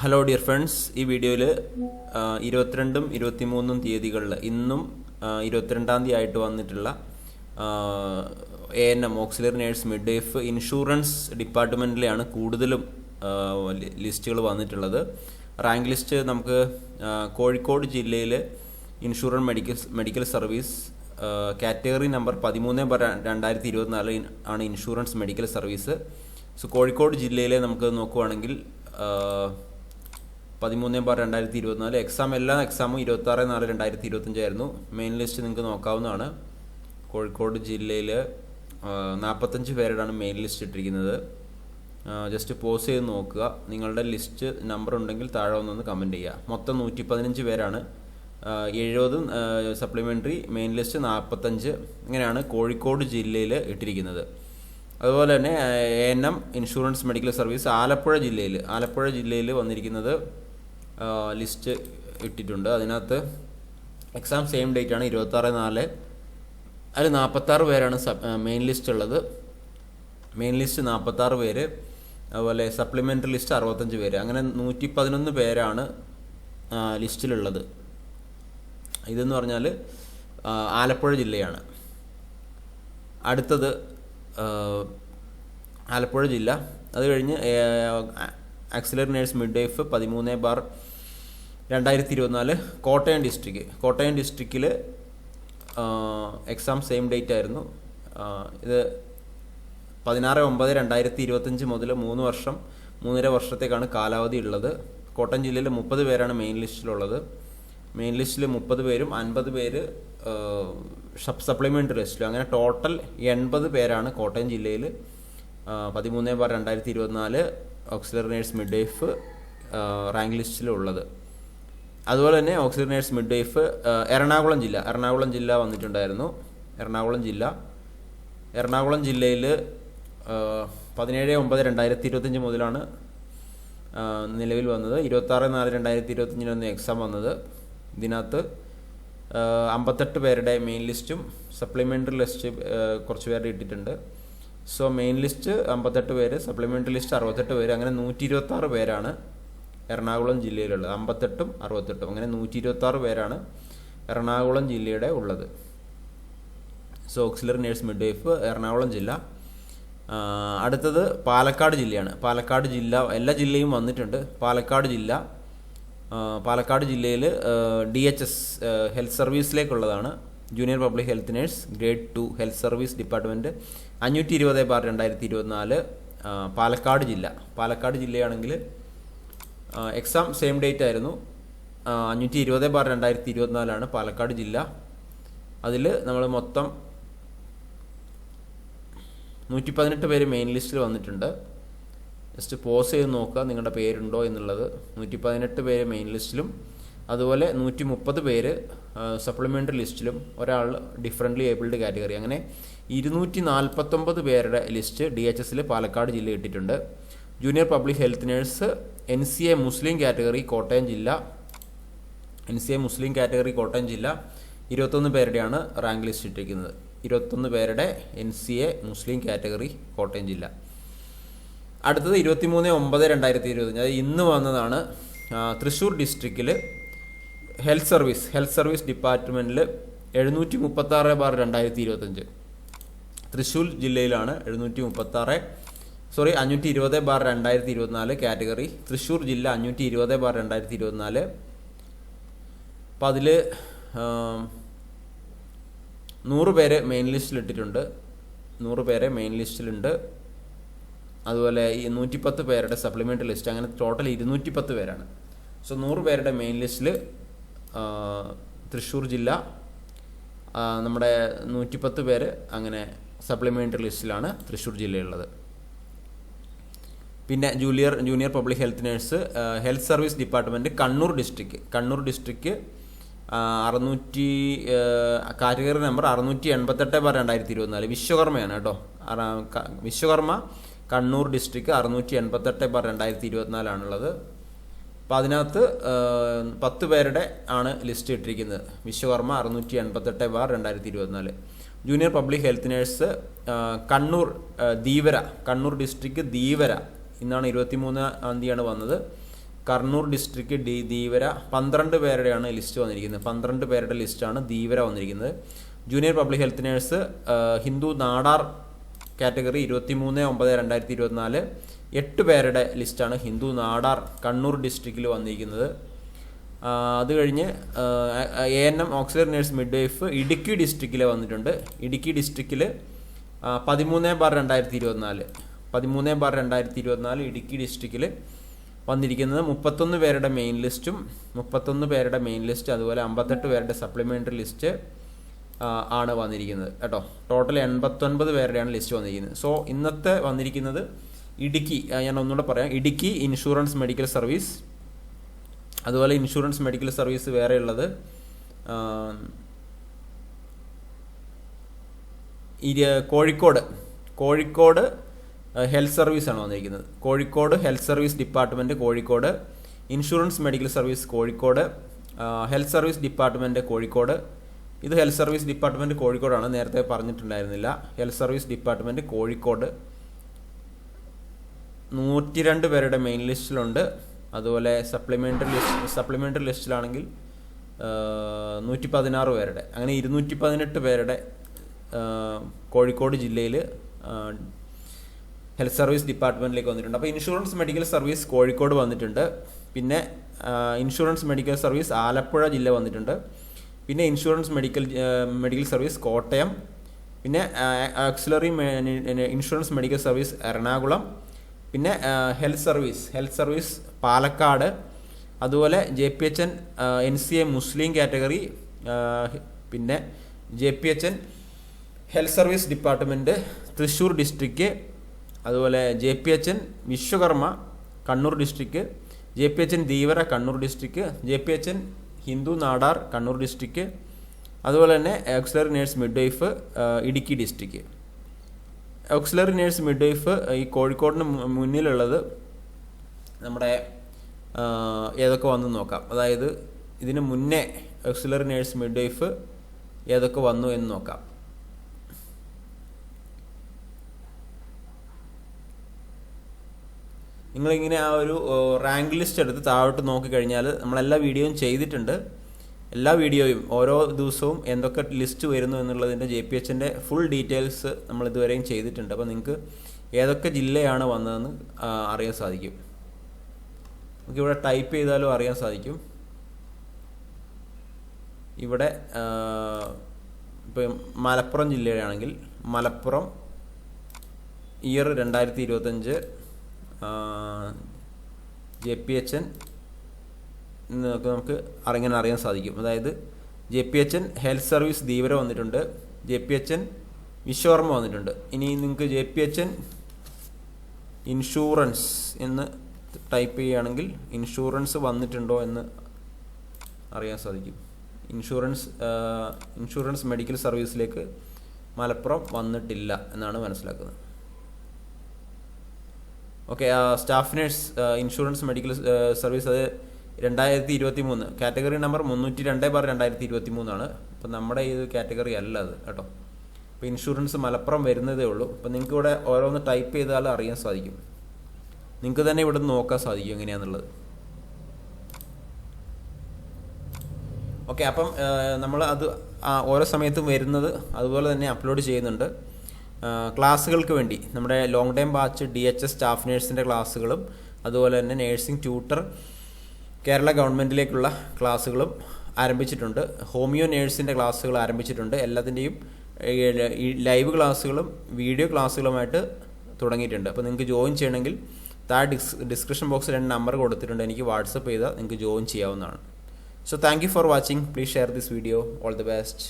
Hello dear friends ഈ വീഡിയോയിൽ ഇരുപത്തിരണ്ടും ഇരുപത്തിമൂന്നും തീയതികളിൽ ഇന്നും ഇരുപത്തിരണ്ടാം തീയതി ആയിട്ട് വന്നിട്ടുള്ള A N M auxiliary nurse midwife insurance ഡിപ്പാർട്ട്മെന്റിലെയാണ് കൂടുതലും ലിസ്റ്റുകൾ വന്നിട്ടുള്ളത്. റാങ്ക് ലിസ്റ്റ് നമുക്ക് കോഴിക്കോട് ജില്ലയിൽ insurance medical medical service category number പതിമൂന്ന് രണ്ടായിരത്തി ഇരുപത്തിനാല് ആണ് insurance medical service. So Kozhikode ജില്ലയിലെ നമുക്ക് നോക്കുവാണെങ്കിൽ പതിമൂന്ന് ബാർ രണ്ടായിരത്തി ഇരുപത്തിനാല് എക്സാം എല്ലാ എക്സാമും ഇരുപത്തി ആറ് നാല് രണ്ടായിരത്തി ഇരുപത്തഞ്ചായിരുന്നു മെയിൻ ലിസ്റ്റ് നിങ്ങൾക്ക് നോക്കാവുന്നതാണ്. കോഴിക്കോട് ജില്ലയിൽ നാൽപ്പത്തഞ്ച് പേരുടെയാണ് മെയിൻ ലിസ്റ്റ് ഇട്ടിരിക്കുന്നത്. ജസ്റ്റ് പോസ് ചെയ്ത് നോക്കുക. നിങ്ങളുടെ ലിസ്റ്റ് നമ്പർ ഉണ്ടെങ്കിൽ താഴെ ഒന്നൊന്ന് കമന്റ് ചെയ്യുക. മൊത്തം നൂറ്റി പതിനഞ്ച് പേരാണ് എഴുപത് സപ്ലിമെന്ററി മെയിൻ ലിസ്റ്റ് നാൽപ്പത്തഞ്ച് ഇങ്ങനെയാണ് കോഴിക്കോട് ജില്ലയിൽ ഇട്ടിരിക്കുന്നത്. അതുപോലെ തന്നെ N M insurance medical service Alappuzha ജില്ലയിൽ ആലപ്പുഴ ജില്ലയിൽ വന്നിരിക്കുന്നത് ലിസ്റ്റ് ഇട്ടിട്ടുണ്ട്. അതിനകത്ത് എക്സാം സെയിം ഡേറ്റ് ആണ് ഇരുപത്താറ് നാല്. അതിൽ നാൽപ്പത്താറ് പേരാണ് മെയിൻ ലിസ്റ്റ് ഉള്ളത്. മെയിൻ ലിസ്റ്റ് നാൽപ്പത്താറ് പേര്. അതുപോലെ സപ്ലിമെന്ററി ലിസ്റ്റ് അറുപത്തഞ്ച് പേര്. അങ്ങനെ നൂറ്റി പതിനൊന്ന് പേരാണ് ലിസ്റ്റിലുള്ളത് ഇതെന്ന് പറഞ്ഞാൽ ആലപ്പുഴ ജില്ലയാണ്. അടുത്തത് ആലപ്പുഴ ജില്ല. അത് കഴിഞ്ഞ് ആക്സിലറി നേഴ്സ് മിഡ് വൈഫ് പതിമൂന്ന് ബാർ രണ്ടായിരത്തി ഇരുപത്തിനാല് കോട്ടയം ഡിസ്ട്രിക്ട് കോട്ടയം ഡിസ്ട്രിക്റ്റിൽ എക്സാം സെയിം ഡേറ്റ് ആയിരുന്നു. ഇത് പതിനാറ് ഒമ്പത് രണ്ടായിരത്തി ഇരുപത്തഞ്ച് മുതൽ മൂന്ന് വർഷം മൂന്നര വർഷത്തേക്കാണ് കാലാവധി ഉള്ളത്. കോട്ടയം ജില്ലയിൽ മുപ്പത് പേരാണ് മെയിൻ ലിസ്റ്റിലുള്ളത് മെയിൻ ലിസ്റ്റിൽ മുപ്പത് പേരും അൻപത് പേര് സബ് സപ്ലിമെന്ററി ലിസ്റ്റിലും അങ്ങനെ ടോട്ടൽ എൺപത് പേരാണ് കോട്ടയം ജില്ലയിൽ പതിമൂന്ന് ബാർ രണ്ടായിരത്തി ഇരുപത്തിനാല് auxiliary nurse midwife rank ലിസ്റ്റിലുള്ളത് അതുപോലെ തന്നെ ഓക്സിജനേഴ്സ് നേഴ്സ് മിഡ് വൈഫ് എറണാകുളം ജില്ല. എറണാകുളം ജില്ല വന്നിട്ടുണ്ടായിരുന്നു. എറണാകുളം ജില്ല. എറണാകുളം ജില്ലയിൽ പതിനേഴ് ഒമ്പത് രണ്ടായിരത്തി ഇരുപത്തഞ്ച് മുതലാണ് നിലവിൽ വന്നത്. ഇരുപത്താറ് നാല് രണ്ടായിരത്തി ഇരുപത്തഞ്ചിനാണ് എക്സാം വന്നത്. ഇതിനകത്ത് അമ്പത്തെട്ട് പേരുടെ മെയിൻ ലിസ്റ്റും സപ്ലിമെന്ററി ലിസ്റ്റ് കുറച്ച് പേരുടെ ഇട്ടിട്ടുണ്ട്. സോ മെയിൻ ലിസ്റ്റ് അമ്പത്തെട്ട് പേര് സപ്ലിമെന്ററി ലിസ്റ്റ് അറുപത്തെട്ട് പേര് അങ്ങനെ നൂറ്റി ഇരുപത്താറ് പേരാണ് എറണാകുളം ജില്ലയിലുള്ളത്. അമ്പത്തെട്ടും അറുപത്തെട്ടും. അങ്ങനെ നൂറ്റി ഇരുപത്താറ് പേരാണ് എറണാകുളം ജില്ലയുടെ ഉള്ളത്. So auxiliary nurse midwife Ernakulam ജില്ല. അടുത്തത് പാലക്കാട് ജില്ലയാണ്. പാലക്കാട് ജില്ല എല്ലാ ജില്ലയും വന്നിട്ടുണ്ട്. പാലക്കാട് ജില്ല പാലക്കാട് ജില്ലയിൽ D H S health സർവീസിലേക്കുള്ളതാണ് junior public health nurse grade two health service department അഞ്ഞൂറ്റി ഇരുപത് ബാർ രണ്ടായിരത്തി ഇരുപത്തിനാല് പാലക്കാട് ജില്ല. പാലക്കാട് ജില്ലയാണെങ്കിൽ എക്സാം സെയിം ഡേറ്റ് ആയിരുന്നു. അഞ്ഞൂറ്റി ഇരുപത് ബാർ രണ്ടായിരത്തി ഇരുപത്തിനാലാണ് പാലക്കാട് ജില്ല. അതിൽ നമ്മൾ മൊത്തം നൂറ്റി പതിനെട്ട് പേര് മെയിൻ ലിസ്റ്റിൽ വന്നിട്ടുണ്ട്. ജസ്റ്റ് പോസ് ചെയ്ത് നോക്കുക നിങ്ങളുടെ പേരുണ്ടോ എന്നുള്ളത്. നൂറ്റി പതിനെട്ട് പേര് മെയിൻ ലിസ്റ്റിലും അതുപോലെ നൂറ്റി മുപ്പത് പേര് സപ്ലിമെന്ററി ലിസ്റ്റിലും ഒരാൾ ഡിഫറെന്റ്ലി ഏബിൾഡ് കാറ്റഗറി അങ്ങനെ ഇരുന്നൂറ്റി നാൽപ്പത്തൊമ്പത് പേരുടെ ലിസ്റ്റ് ഡി എച്ച് എസിൽ പാലക്കാട് ജില്ല ഇട്ടിട്ടുണ്ട്. Junior public health nurse N C A Muslim category Kottayam ജില്ല N C A Muslim category Kottayam ജില്ല ഇരുപത്തൊന്ന് പേരുടെയാണ് റാങ്ക് ലിസ്റ്റ് ഇട്ടിരിക്കുന്നത്. ഇരുപത്തൊന്ന് പേരുടെ N C A Muslim category Kottayam ജില്ല അടുത്തത് ഇരുപത്തിമൂന്ന് ഒമ്പത് രണ്ടായിരത്തി ഇരുപത്തഞ്ച് അത് ഇന്ന് വന്നതാണ് തൃശ്ശൂർ ഡിസ്ട്രിക്റ്റിൽ ഹെൽത്ത് സർവീസ് ഹെൽത്ത് സർവീസ് ഡിപ്പാർട്ട്മെന്റിൽ എഴുന്നൂറ്റി മുപ്പത്താറ് ബാർ രണ്ടായിരത്തി ഇരുപത്തഞ്ച് തൃശ്ശൂർ ജില്ലയിലാണ് എഴുന്നൂറ്റി മുപ്പത്താറ് സോറി അഞ്ഞൂറ്റി ഇരുപത് ബാർ രണ്ടായിരത്തി ഇരുപത്തിനാല് കാറ്റഗറി തൃശ്ശൂർ ജില്ല അഞ്ഞൂറ്റി ഇരുപത് ബാർ രണ്ടായിരത്തി ഇരുപത്തിനാല് അപ്പം അതിൽ നൂറ് പേരെ മെയിൻ ലിസ്റ്റിൽ ഇട്ടിട്ടുണ്ട്. നൂറ് പേരെ മെയിൻ ലിസ്റ്റിലുണ്ട് അതുപോലെ ഈ നൂറ്റിപ്പത്ത് പേരുടെ സപ്ലിമെന്ററി ലിസ്റ്റ് അങ്ങനെ ടോട്ടൽ ഇരുന്നൂറ്റി പത്ത് പേരാണ്. സോ നൂറ് പേരുടെ മെയിൻ ലിസ്റ്റിൽ തൃശ്ശൂർ ജില്ല നമ്മുടെ നൂറ്റിപ്പത്ത് പേര് അങ്ങനെ സപ്ലിമെന്ററി ലിസ്റ്റിലാണ് തൃശ്ശൂർ ജില്ലയുള്ളത് പിന്നെ junior junior public health nurse health service department Kannur district. Kannur district അറുന്നൂറ്റി കാറ്റഗറി നമ്പർ അറുന്നൂറ്റി എൺപത്തെട്ട് ബാർ രണ്ടായിരത്തി ഇരുപത്തിനാല് വിശ്വകർമ്മയാണ് കേട്ടോ. വിശ്വകർമ്മ കണ്ണൂർ ഡിസ്ട്രിക്ട് അറുന്നൂറ്റി എൺപത്തെട്ട് ബാർ രണ്ടായിരത്തി ഇരുപത്തിനാലാണുള്ളത് അപ്പോൾ അതിനകത്ത് പത്ത് പേരുടെ ആണ് ലിസ്റ്റ് ഇട്ടിരിക്കുന്നത്. വിശ്വകർമ്മ അറുന്നൂറ്റി എൺപത്തെട്ട് ബാർ രണ്ടായിരത്തി ഇരുപത്തിനാല് junior public health nurse Kannur Dheevara Kannur district Dheevara ഇന്നാണ് ഇരുപത്തി മൂന്നാം തീയതിയാണ് വന്നത്. കർണൂർ ഡിസ്ട്രിക്ട് ഡി ധീവര പന്ത്രണ്ട് പേരുടെയാണ് ലിസ്റ്റ് വന്നിരിക്കുന്നത്. പന്ത്രണ്ട് പേരുടെ ലിസ്റ്റാണ് ധീവര വന്നിരിക്കുന്നത്. Junior public health nurse Hindu Nadar category ഇരുപത്തി മൂന്ന് ഒമ്പത് രണ്ടായിരത്തി ഇരുപത്തിനാല് എട്ട് പേരുടെ ലിസ്റ്റാണ് ഹിന്ദു നാടാർ കണ്ണൂർ ഡിസ്ട്രിക്റ്റിൽ വന്നിരിക്കുന്നത്. അത് കഴിഞ്ഞ് A N M auxiliary nurse midwife Idukki ഡിസ്ട്രിക്റ്റിൽ വന്നിട്ടുണ്ട്. ഇടുക്കി ഡിസ്ട്രിക്റ്റിൽ പതിമൂന്ന് ബാർ രണ്ടായിരത്തി ഇരുപത്തിനാല് പതിമൂന്ന് ബാർ രണ്ടായിരത്തി ഇരുപത്തിനാല് ഇടുക്കി ഡിസ്ട്രിക്റ്റിൽ വന്നിരിക്കുന്നത് മുപ്പത്തൊന്ന് പേരുടെ മെയിൻ ലിസ്റ്റും മുപ്പത്തൊന്ന് പേരുടെ മെയിൻ ലിസ്റ്റ് അതുപോലെ അമ്പത്തെട്ട് പേരുടെ സപ്ലിമെന്ററി ലിസ്റ്റ് ആണ് വന്നിരിക്കുന്നത്. കേട്ടോ? ടോട്ടൽ എൺപത്തൊൻപത് പേരുടെയാണ് ലിസ്റ്റ് വന്നിരിക്കുന്നത്. സോ ഇന്നത്തെ വന്നിരിക്കുന്നത് ഇടുക്കി ഞാൻ ഒന്നുകൂടെ പറയാം. ഇടുക്കി ഇൻഷുറൻസ് മെഡിക്കൽ സർവീസ് അതുപോലെ ഇൻഷുറൻസ് മെഡിക്കൽ സർവീസ് വേറെയുള്ളത് കോഴിക്കോട്. കോഴിക്കോട് ഹെൽത്ത് സർവീസ് ആണ് വന്നിരിക്കുന്നത്. Kozhikode health service department Kozhikode insurance medical service Kozhikode health service department Kozhikode. ഇത് ഹെൽത്ത് സർവീസ് ഡിപ്പാർട്ട്മെന്റ് കോഴിക്കോടാണ്. നേരത്തെ പറഞ്ഞിട്ടുണ്ടായിരുന്നില്ല. Health service department Kozhikode. നൂറ്റി രണ്ട് പേരുടെ മെയിൻ ലിസ്റ്റിലുണ്ട്. അതുപോലെ സപ്ലിമെന്ററി ലിസ്റ്റ് സപ്ലിമെന്ററി ലിസ്റ്റിലാണെങ്കിൽ നൂറ്റി പതിനാറ് പേരുടെ. അങ്ങനെ ഇരുന്നൂറ്റി പതിനെട്ട് പേരുടെ കോഴിക്കോട് ജില്ലയിൽ ഹെൽത്ത് സർവീസ് ഡിപ്പാർട്ട്മെന്റിലേക്ക് വന്നിട്ടുണ്ട്. അപ്പോൾ ഇൻഷുറൻസ് മെഡിക്കൽ സർവീസ് കോഴിക്കോട് വന്നിട്ടുണ്ട്. പിന്നെ ഇൻഷുറൻസ് മെഡിക്കൽ സർവീസ് ആലപ്പുഴ ജില്ല വന്നിട്ടുണ്ട്. പിന്നെ insurance medical medical service Kottayam. പിന്നെ auxiliary insurance medical service Ernakulam. പിന്നെ health service health service Palakkad. അതുപോലെ J P H N N C A Muslim category പിന്നെ J P H N health service department Thrissur district അതുപോലെ J P H N Vishwakarma Kannur district J P H N Dheevara Kannur district J P H N Hindu Nadar Kannur district അതുപോലെ തന്നെ auxiliary nurse midwife Idukki district auxiliary nurse midwife ഈ കോഴിക്കോടിന് മുന്നിലുള്ളത് നമ്മുടെ ഏതൊക്കെ വന്നു നോക്കാം. അതായത് ഇതിന് മുന്നേ ഓക്സിലറി നേഴ്സ് മിഡ് വൈഫ് ഏതൊക്കെ വന്നു എന്ന് നോക്കാം. നിങ്ങളിങ്ങനെ ആ ഒരു റാങ്ക് ലിസ്റ്റ് എടുത്ത് താഴോട്ട് നോക്കിക്കഴിഞ്ഞാൽ നമ്മളെല്ലാ വീഡിയോയും ചെയ്തിട്ടുണ്ട്. എല്ലാ വീഡിയോയും ഓരോ ദിവസവും എന്തൊക്കെ ലിസ്റ്റ് വരുന്നു എന്നുള്ളതിന്റെ ജെ പി എച്ചിന്റെ ഫുൾ ഡീറ്റെയിൽസ് നമ്മൾ ഇതുവരെയും ചെയ്തിട്ടുണ്ട്. അപ്പോൾ നിങ്ങൾക്ക് ഏതൊക്കെ ജില്ലയാണ് വന്നതെന്ന് അറിയാൻ സാധിക്കും. നമുക്കിവിടെ ടൈപ്പ് ചെയ്താലും അറിയാൻ സാധിക്കും. ഇവിടെ ഇപ്പം മലപ്പുറം ജില്ലയാണെങ്കിൽ മലപ്പുറം ഇയർ രണ്ടായിരത്തി ഇരുപത്തഞ്ച് ജെ പി എച്ച് എൻ എന്നൊക്കെ നമുക്ക് അറിയാൻ അറിയാൻ സാധിക്കും. അതായത് J P H N health service Dheevara വന്നിട്ടുണ്ട്. J P H N Vishwakarma വന്നിട്ടുണ്ട്. ഇനി നിങ്ങൾക്ക് J P H N insurance എന്ന് ടൈപ്പ് ചെയ്യുകയാണെങ്കിൽ ഇൻഷുറൻസ് വന്നിട്ടുണ്ടോ എന്ന് അറിയാൻ സാധിക്കും. ഇൻഷുറൻസ് ഇൻഷുറൻസ് മെഡിക്കൽ സർവീസിലേക്ക് മലപ്പുറം വന്നിട്ടില്ല എന്നാണ് മനസ്സിലാക്കുന്നത്. Okay staff nurse insurance medical service അത് രണ്ടായിരത്തി ഇരുപത്തി മൂന്ന് കാറ്റഗറി നമ്പർ മുന്നൂറ്റി രണ്ട് ബാർ രണ്ടായിരത്തി ഇരുപത്തി മൂന്നാണ് അപ്പം നമ്മുടെ ഈ കാറ്റഗറി അല്ല അത് കേട്ടോ. അപ്പോൾ ഇൻഷുറൻസ് മലപ്പുറം വരുന്നതേ ഉള്ളൂ. അപ്പം നിങ്ങൾക്ക് ഇവിടെ ഓരോന്ന് ടൈപ്പ് ചെയ്താൽ അറിയാൻ സാധിക്കും. നിങ്ങൾക്ക് തന്നെ ഇവിടെ നോക്കാൻ സാധിക്കും എങ്ങനെയാണെന്നുള്ളത് ഓക്കെ അപ്പം നമ്മൾ അത് ഓരോ സമയത്തും വരുന്നത് അതുപോലെ തന്നെ അപ്ലോഡ് ചെയ്യുന്നുണ്ട്. ക്ലാസ്സുകൾക്ക് വേണ്ടി. നമ്മുടെ long time batch D H S staff നേഴ്സിന്റെ ക്ലാസ്സുകളും അതുപോലെ തന്നെ നേഴ്സിംഗ് ട്യൂട്ടർ കേരള ഗവൺമെന്റിലേക്കുള്ള ക്ലാസ്സുകളും ആരംഭിച്ചിട്ടുണ്ട്. ഹോമിയോ നേഴ്സിന്റെ ക്ലാസ്സുകൾ ആരംഭിച്ചിട്ടുണ്ട്. എല്ലാത്തിന്റെയും ലൈവ് ക്ലാസ്സുകളും വീഡിയോ ക്ലാസ്സുകളുമായിട്ട് തുടങ്ങിയിട്ടുണ്ട്. അപ്പോൾ നിങ്ങൾക്ക് ജോയിൻ ചെയ്യണമെങ്കിൽ താഴെ ഡിസ് ഡിസ്ക്രിപ്ഷൻ ബോക്സിൽ രണ്ട് നമ്പർ കൊടുത്തിട്ടുണ്ട്. എനിക്ക് വാട്സപ്പ് ചെയ്താൽ നിങ്ങൾക്ക് ജോയിൻ ചെയ്യാവുന്നതാണ്. So thank you for watching please share this video all the best.